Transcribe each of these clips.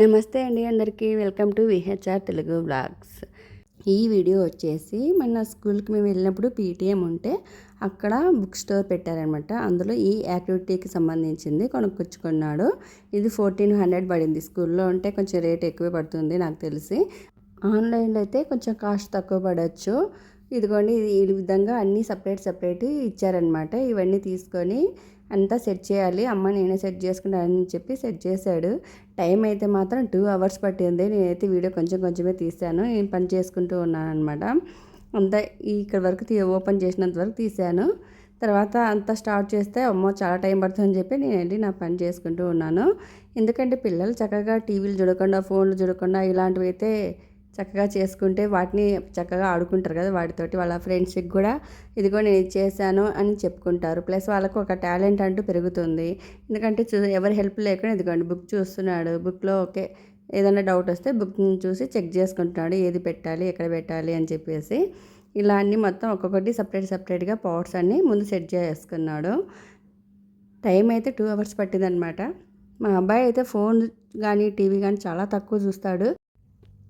నమస్తే అండి అందరికీ. Welcome to V H R Telugu blogs ఈ వీడియో వచ్చేసి మన స్కూల్కి మేము వెళ్ళినప్పుడు పీటీఎం ఉంటే అక్కడ బుక్ స్టోర్ పెట్టారనమాట. అందులో ఈ యాక్టివిటీకి సంబంధించింది కొనుక్కొచ్చుకున్నాడు. ఇది ఫోర్టీన్ హండ్రెడ్ పడింది. స్కూల్లో ఉంటే కొంచెం రేట్ ఎక్కువ పడుతుంది నాకు తెలిసి. ఆన్లైన్లో అయితే కొంచెం కాస్ట్ తక్కువ పడవచ్చు ఇదిగోండి ఇది ఈ విధంగా అన్నీ సపరేట్ సపరేట్ ఇచ్చారనమాట ఇవన్నీ తీసుకొని అంతా సెట్ చేయాలి. అమ్మ నేనే సెట్ చేసుకుంటానని చెప్పి సెట్ చేశాడు. టైం అయితే మాత్రం టూ అవర్స్ పట్టింది. నేనైతే వీడియో కొంచెం కొంచెమే తీసాను నేను పని చేసుకుంటూ ఉన్నాను అనమాట అంతా ఇక్కడ వరకు తీ ఓపెన్ చేసినంత వరకు తీశాను. తర్వాత అంతా స్టార్ట్ చేస్తే అమ్మో చాలా టైం పడుతుందని చెప్పి నేను వెళ్ళి నా పని చేసుకుంటూ ఉన్నాను. ఎందుకంటే పిల్లలు చక్కగా టీవీలు చూడకుండా ఫోన్లు చూడకుండా ఇలాంటివి అయితే చక్కగా చేసుకుంటే వాటిని చక్కగా ఆడుకుంటారు కదా వాటితోటి. వాళ్ళ ఫ్రెండ్స్కి కూడా ఇదిగో నేను ఇది చేశాను అని చెప్పుకుంటారు. ప్లస్ వాళ్ళకు ఒక టాలెంట్ అంటూ పెరుగుతుంది. ఎందుకంటే చూ ఎవరి హెల్ప్ లేకుండా ఇదిగోండి బుక్ చూస్తున్నాడు. బుక్లో ఓకే ఏదైనా డౌట్ వస్తే బుక్ చూసి చెక్ చేసుకుంటున్నాడు. ఏది పెట్టాలి ఎక్కడ పెట్టాలి అని చెప్పేసి. ఇలా అన్నీ మొత్తం ఒక్కొక్కటి సపరేట్ సపరేట్గా పవర్స్ అన్నీ ముందు సెట్ చేసుకున్నాడు. టైం అయితే టూ అవర్స్ పట్టిందనమాట. మా అబ్బాయి అయితే ఫోన్ కానీ టీవీ కానీ చాలా తక్కువ చూస్తాడు.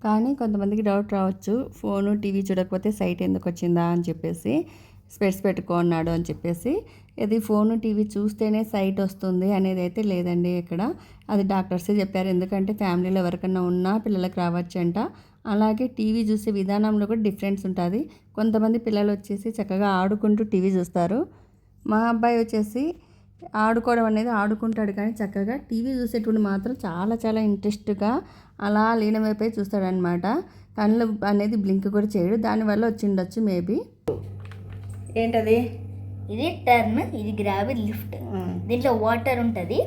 కానీ కొంతమందికి డౌట్ రావచ్చు. ఫోను టీవీ చూడకపోతే సైట్ ఎందుకు వచ్చిందా అని చెప్పేసి స్పెట్స్ పెట్టుకున్నాడు అని చెప్పేసి. ఇది ఫోను టీవీ చూస్తేనే సైట్ వస్తుంది అనేది అయితే లేదండి ఇక్కడ. అది డాక్టర్సే చెప్పారు. ఎందుకంటే ఫ్యామిలీలో ఎవరికన్నా ఉన్నా పిల్లలకు రావచ్చంట. అలాగే టీవీ చూసే విధానంలో కూడా డిఫరెన్స్ ఉంటుంది. కొంతమంది పిల్లలు వచ్చేసి చక్కగా ఆడుకుంటూ టీవీ చూస్తారు. మా అబ్బాయి వచ్చేసి ఆడుకోవడం అనేది ఆడుకుంటాడు కానీ చక్కగా టీవీ చూసేటువంటి మాత్రం చాలా చాలా ఇంట్రెస్ట్గా అలా లీనమైపోయి చూస్తాడనమాట కళ్ళు అనేది బ్లింక్ కూడా చేయడు. దానివల్ల వచ్చిండొచ్చు మేబీ. ఏంటది? ఇది టర్న్ ఇది గ్రావిడ్ లిఫ్ట్. దీంట్లో వాటర్ ఉంటుంది.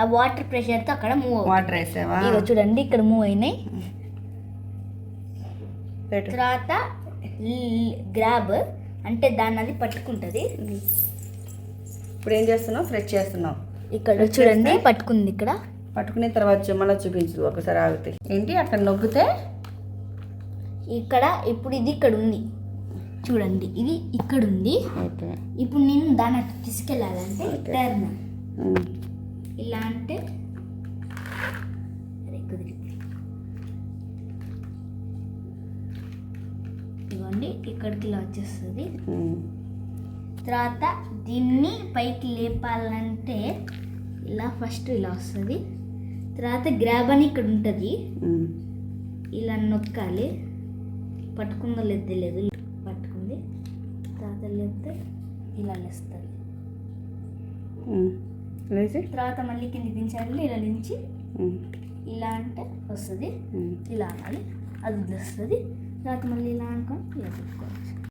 ఆ వాటర్ ప్రెషర్తో అక్కడ మూవ్ వాటర్ వేసావా? చూడండి ఇక్కడ మూవ్ అయినాయి. తర్వాత గ్రాబ్ అంటే దాన్ని అది పట్టుకుంటుంది. ఇప్పుడు ఏం చేస్తున్నావు? ఫ్రెష్ చేస్తున్నావు. ఇక్కడ చూడండి పట్టుకుంది ఇక్కడ. పట్టుకునే తర్వాత మళ్ళీ చూపించు ఒకసారి ఆగితే. ఏంటి? అక్కడ నొక్కితే? ఇక్కడ ఇప్పుడు ఇది ఇక్కడ ఉంది. చూడండి ఇది ఇక్కడ ఉంది. ఇప్పుడు నేను దాన్ని అటు తీసుకెళ్ళాలంటే. టర్న్. ఇలా అంటే. ఇదిగోండి ఇక్కడికి ఇలా వచ్చేస్తుంది. తర్వాత దీన్ని పైకి లేపాలంటే ఇలా ఫస్ట్ ఇలా వస్తుంది. తర్వాత గ్రాబ్ అని ఇక్కడ ఉంటుంది. ఇలా నొక్కాలి. పట్టుకుందో లేదు తెలియదు పట్టుకుంది. తర్వాత లేపితే ఇలా లేస్తుంది. తర్వాత మళ్ళీ కింది దించాలి ఇలా దించి. ఇలా అంటే వస్తుంది. ఇలా అనాలి. అది వస్తుంది. తర్వాత మళ్ళీ ఇలా అనుకొని ఇలా పెట్టుకోవచ్చు.